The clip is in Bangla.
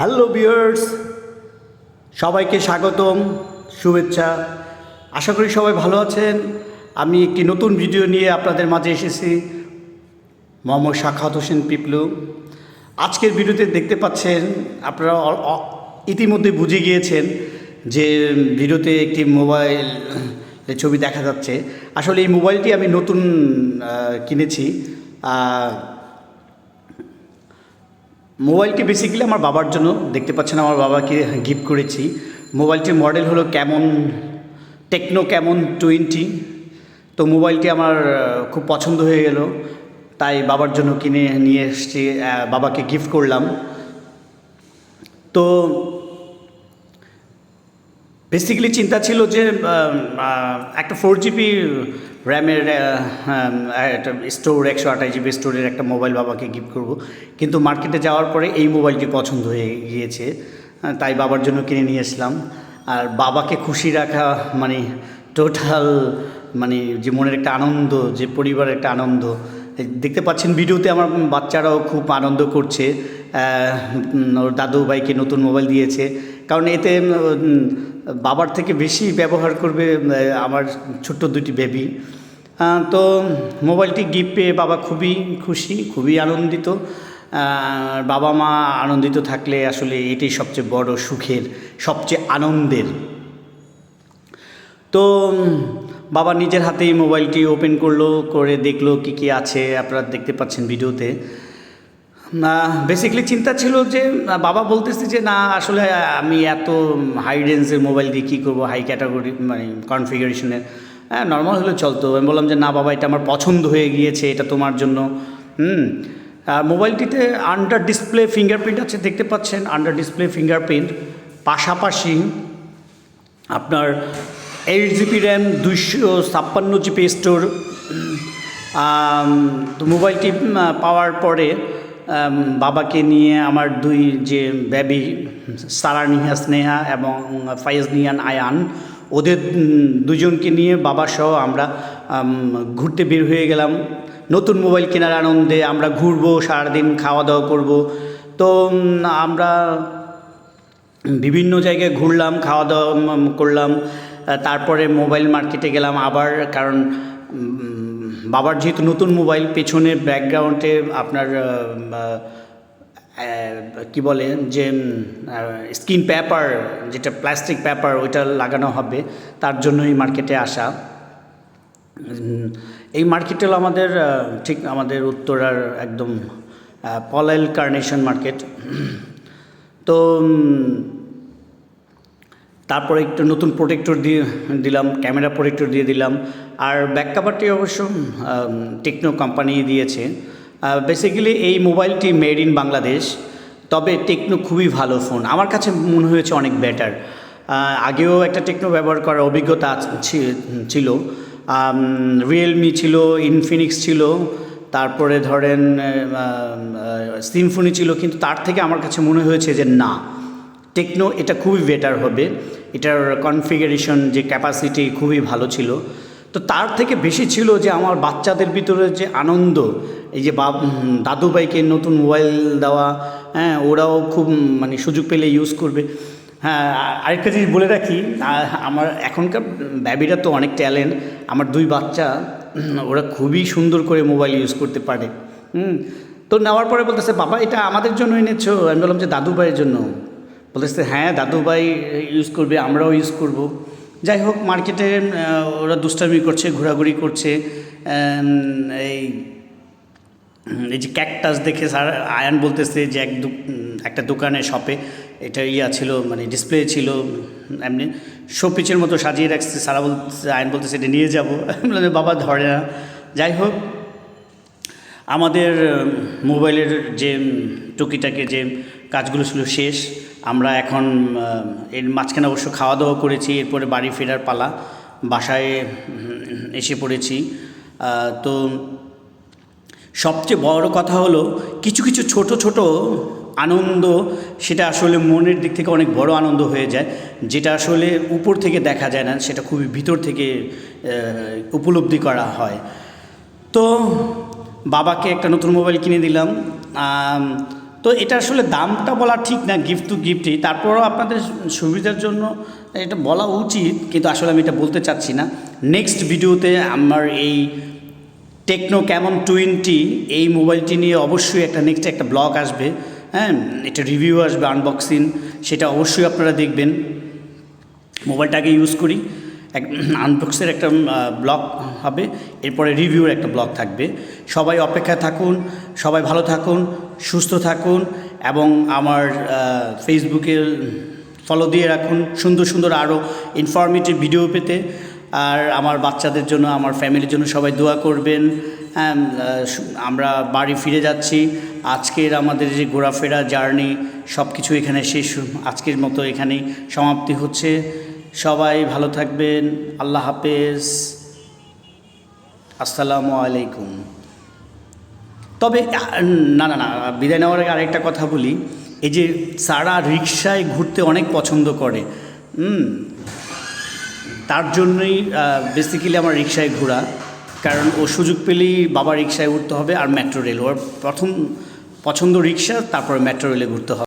হ্যালো বিয়ার্স সবাইকে স্বাগতম, শুভেচ্ছা। আশা করি সবাই ভালো আছেন। আমি একটি নতুন ভিডিও নিয়ে আপনাদের মাঝে এসেছি, মোহাম্মদ শাখাত হোসেন পিপলু। আজকের ভিডিওতে দেখতে পাচ্ছেন, আপনারা ইতিমধ্যে বুঝে গিয়েছেন যে ভিডিওতে একটি মোবাইল ছবি দেখা যাচ্ছে। আসলে এই মোবাইলটি আমি নতুন কিনেছি। মোবাইলটি বেসিক্যালি আমার বাবার জন্য। দেখতে পাচ্ছেন আমার বাবাকে গিফট করেছি। মোবাইলটির মডেল হলো কেমন টেকনো কেমন টোয়েন্টি তো মোবাইলটি আমার খুব পছন্দ হয়ে গেল। তাই বাবার জন্য কিনে নিয়ে এসেছি বাবাকে গিফট করলাম। তো বেসিক্যালি চিন্তা ছিল যে একটা ফোর জিবি র্যামের একটা স্টোর, একশো আঠাশ জিবি স্টোরের একটা মোবাইল বাবাকে গিফট করব। কিন্তু মার্কেটে যাওয়ার পরে এই মোবাইলটি পছন্দ হয়ে গিয়েছে। তাই বাবার জন্য কিনে নিয়ে আসলাম। আর বাবাকে খুশি রাখা মানে টোটাল মানে যে মনের একটা আনন্দ, যে পরিবারের একটা আনন্দ। দেখতে পাচ্ছেন ভিডিওতে আমার বাচ্চারাও খুব আনন্দ করছে। ওর দাদু ভাইকে নতুন মোবাইল দিয়েছে। কারণ এতে বাবার থেকে বেশি ব্যবহার করবে আমার ছোট্ট দুটি বেবি তো মোবাইলটি গিফট পেয়ে বাবা খুবই খুশি, খুবই আনন্দিত। বাবা মা আনন্দিত থাকলে আসলে এটাই সবচেয়ে বড় সুখের, সবচেয়ে আনন্দের। তো বাবা নিজের হাতেই মোবাইলটি ওপেন করল, করে দেখল কি কি আছে, আপনারা দেখতে পাচ্ছেন ভিডিওতে বেসিক্যালি চিন্তা ছিল যে বাবা বলতেছে যে, না, আসলে আমি এত হাই রেঞ্জের মোবাইল দিয়ে কী করব হাই ক্যাটাগরি মানে কনফিগারেশনের হ্যাঁ নর্মাল হলে চলতো। আমি বললাম যে, না, বাবা, এটা আমার পছন্দ হয়ে গিয়েছে, এটা তোমার জন্য। হুম মোবাইলটিতে আন্ডার ডিসপ্লে ফিঙ্গারপ্রিন্ট আছে, দেখতে পাচ্ছেন আন্ডার ডিসপ্লে ফিঙ্গারপ্রিন্ট পাশাপাশি আপনার এইট জিবি র্যাম দুইশো ছাপ্পান্ন জিবি স্টোর তো মোবাইলটি পাওয়ার পরে বাবাকে নিয়ে আমার দুই যে বেবি সারা নিহা, স্নেহা এবং ফাইজ নিয়ান, আয়ান, ওদের দুজনকে নিয়ে বাবা সহ আমরা ঘুরতে বের হয়ে গেলাম। নতুন মোবাইল কেনার আনন্দে আমরা ঘুরবো, সারাদিন খাওয়া দাওয়া করব। তো আমরা বিভিন্ন জায়গায় ঘুরলাম খাওয়া দাওয়া করলাম। তারপরে মোবাইল মার্কেটে গেলাম আবার, কারণ বাবার যেহেতু নতুন মোবাইল পেছনে ব্যাকগ্রাউন্ডে আপনার কি বলে, যে স্কিন পেপার যেটা প্লাস্টিক পেপার ওইটা লাগানো হবে, তার জন্যই মার্কেটে আসা। এই মার্কেট হলো আমাদের ঠিক আমাদের উত্তরার একদম পলাইল কার্নেশন মার্কেট তো তারপরে একটু নতুন প্রোটেক্টর দিয়ে দিলাম ক্যামেরা প্রোটেক্টর দিয়ে দিলাম। আর ব্যাক কাভারটি অবশ্য টেকনো কোম্পানি দিয়েছে। বেসিক্যালি এই মোবাইলটি মেড ইন বাংলাদেশ, তবে টেকনো খুবই ভালো ফোন আমার কাছে মনে হয়েছে অনেক বেটার আগেও একটা টেকনো ব্যবহার করার অভিজ্ঞতা ছিল। রিয়েলমি ছিল ইনফিনিক্স ছিল, তারপরে ধরেন সিম্ফনি ছিল, কিন্তু তার থেকে আমার কাছে মনে হয়েছে যে না টেকনো এটা খুবই বেটার হবে। এটার কনফিগারেশন যে ক্যাপাসিটি খুবই ভালো ছিল। তো তার থেকে বেশি ছিল যে আমার বাচ্চাদের ভিতরে যে আনন্দ এই যে বাব উম, দাদু ভাইকে নতুন মোবাইল দেওয়া হ্যাঁ ওরাও খুব মানে সুযোগ পেলে ইউজ করবে। হ্যাঁ আরেকটা জিনিস বলে রাখি আমার এখনকার ব্যাবিরা তো অনেক ট্যালেন্ট আমার দুই বাচ্চা ওরা খুবই সুন্দর করে মোবাইল ইউজ করতে পারে। হুম তো নেওয়ার পরে বলতেছে বাবা এটা আমাদের জন্য এনেছো আমি বললাম যে দাদু ভাইয়ের জন্য। বলতেছে হ্যাঁ দাদু ভাই ইউজ করবে, আমরাও ইউজ করব। যাই হোক, মার্কেটে ওরা দুষ্টামি করছে, ঘোরাঘুরি করছে। এই এই যে ক্যাকটাস দেখে স্যার আয়ান বলতেছে যে এক একটা দোকানে শপে এটা ইয়া ছিল মানে ডিসপ্লে ছিল, এমনি। শোপিচের মতো সাজিয়ে রাখছে সারা বলতেছে আয়ন বলতেছে, এটা নিয়ে যাব। বাবা, ধরে না। যাই হোক, আমাদের মোবাইলের যে টুকিটাকি যে কাজগুলো ছিল শেষ। আমরা এখন এর মাঝখানে অবশ্য খাওয়া দাওয়া করেছি, এরপরে বাড়ি ফেরার পালা, বাসায় এসে পড়েছি। তো সবচেয়ে বড় কথা হলো, কিছু কিছু ছোট ছোট আনন্দ, সেটা আসলে মনের দিক থেকে অনেক বড় আনন্দ হয়ে যায়, যেটা আসলে উপর থেকে দেখা যায় না, সেটা খুবই ভিতর থেকে উপলব্ধি করা হয়। তো বাবাকে একটা নতুন মোবাইল কিনে দিলাম তো এটা আসলে দামটা বলা ঠিক না গিফট টু গিফটই তারপরও আপনাদের সুবিধার জন্য এটা বলা উচিত, কিন্তু আসলে আমি এটা বলতে চাচ্ছি না। নেক্সট ভিডিওতে আমার এই টেকনো ক্যামন টোয়েন্টি এই মোবাইলটি নিয়ে অবশ্যই একটা নেক্সট একটা ব্লগ আসবে। হ্যাঁ এটা রিভিউ আসবে আনবক্সিং সেটা অবশ্যই আপনারা দেখবেন। মোবাইলটাকে ইউজ করি। এক আনবক্সের একটা ব্লগ হবে, এরপরে রিভিউর একটা ব্লগ থাকবে। সবাই অপেক্ষায় থাকুন, সবাই ভালো থাকুন, সুস্থ থাকুন, এবং আমার ফেসবুকে ফলো দিয়ে রাখুন। সুন্দর সুন্দর আরও ইনফরমেটিভ ভিডিও পেতে। আর আমার বাচ্চাদের জন্য, আমার ফ্যামিলির জন্য সবাই দোয়া করবেন। হ্যাঁ আমরা বাড়ি ফিরে যাচ্ছি। আজকের আমাদের যে ঘোরাফেরা, জার্নি সব কিছু এখানে শেষ। আজকের মতো এখানেই সমাপ্তি হচ্ছে। সবাই ভালো থাকবেন। আল্লাহ হাফেজ। আসসালামু আলাইকুম। তবে, না না না, বিদায় নেওয়ার আগে আরেকটা কথা বলি। এই যে সারা রিক্সায় ঘুরতে অনেক পছন্দ করে তার জন্যই বেসিক্যালি আমার রিক্সায় ঘোরা। কারণ ও সুযোগ পেলেই বাবা রিক্সায় উঠতে হবে আর মেট্রো রেল ওর প্রথম পছন্দ রিক্সা তারপরে মেট্রো রেলে ঘুরতে হবে।